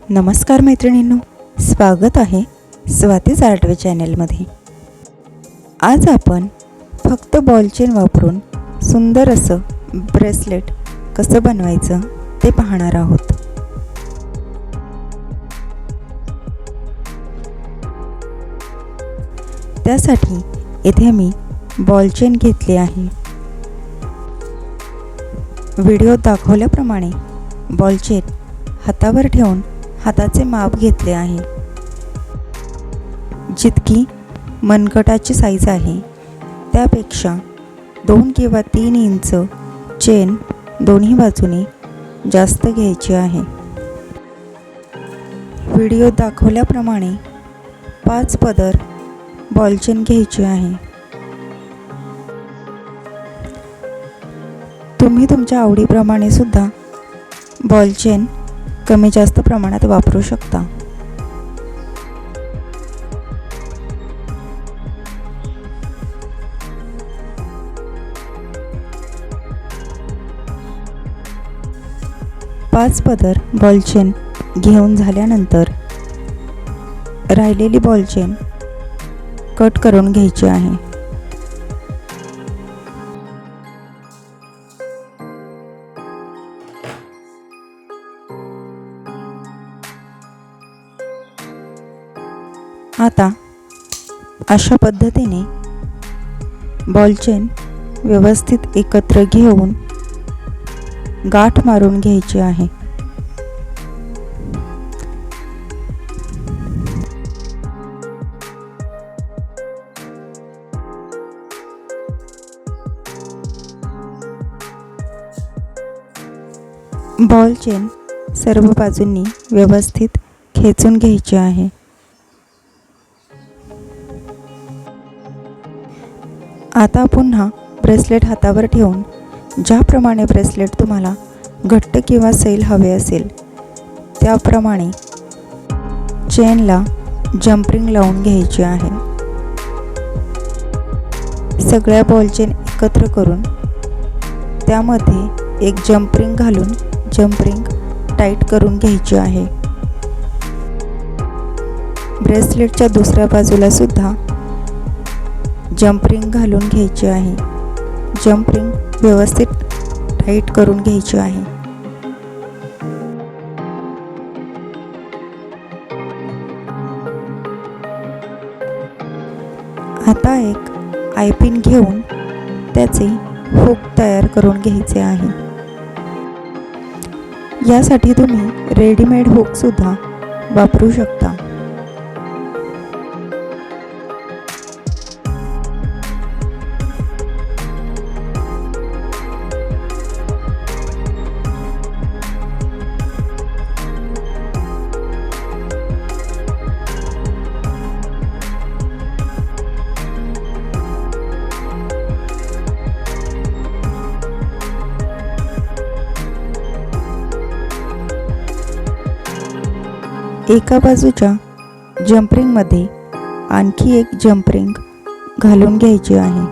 नमस्कार मैत्रिणींनो स्वागत आहे स्वातीच आर्टवे चॅनलमध्ये. आज आपण फक्त बॉलचेन वापरून सुंदर असं ब्रेसलेट कसं बनवायचं ते पाहणार आहोत. त्यासाठी येथे मी बॉलचेन घेतली आहे. व्हिडिओ दाखवल्याप्रमाणे बॉलचेन हातावर ठेवून हाताचे माप घेतले आहे. जितकी मनगटाची साईज आहे त्यापेक्षा दोन किंवा तीन इंच चेन दोन्ही बाजूने जास्त घ्यायची आहे. व्हिडिओ दाखवल्याप्रमाणे पाच पदर बॉल चेन घ्यायची आहे. तुम्ही तुमच्या आवडीप्रमाणे सुद्धा बॉल चेन कमी जास्त प्रमाणात वापरू शकता. पाच पदर बॉलचेन घेऊन झाल्यानंतर राहिलेली बॉलचेन कट करून घ्यायची आहे. आता अशा पद्धतीने बॉल चेन व्यवस्थित एकत्र घेऊन गाठ मारून घ्यायची आहे. बॉल चेन सर्व बाजूंनी व्यवस्थित खेचून घ्यायची आहे. आता पुन्हा ब्रेसलेट हातावर ठेवून ज्याप्रमाणे ब्रेसलेट तुम्हाला घट्ट किंवा सैल हवे असेल त्याप्रमाणे चेनला जम्परिंग लावून घ्यायची आहे. सगळ्या बॉल चेन एकत्र करून त्यामध्ये एक जम्परिंग घालून जम्परिंग टाईट करून घ्यायची आहे. ब्रेसलेटच्या दुसऱ्या बाजूला सुद्धा जम्परिंग घालून घ्यायची आहे. जम्परिंग व्यवस्थित टाईट करून घ्यायची आहे. आता एक आयपिन घेऊन त्याचे हुक तयार करून घ्यायचे आहे. यासाठी तुम्ही रेडीमेड हुकसुद्धा वापरू शकता. एका बाजूच्या जम्परिंगमध्ये आणखी एक जम्परिंग घालून घ्यायची आहे.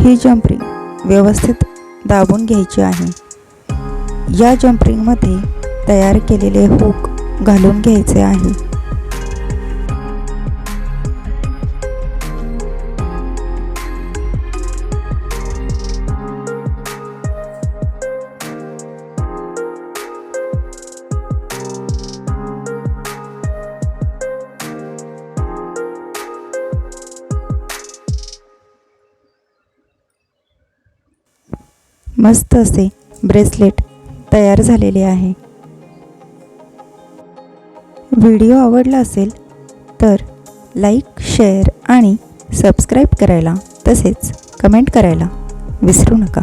ही जम्परिंग व्यवस्थित दाबून घ्यायची आहे. या जम्परिंगमध्ये तयार केलेले हुक घालून घ्यायचे आहे. मस्त असे ब्रेसलेट तयार झालेले आहे. व्हिडिओ आवडला असेल तर लाईक शेअर आणि सबस्क्राईब करायला तसेच कमेंट करायला विसरू नका.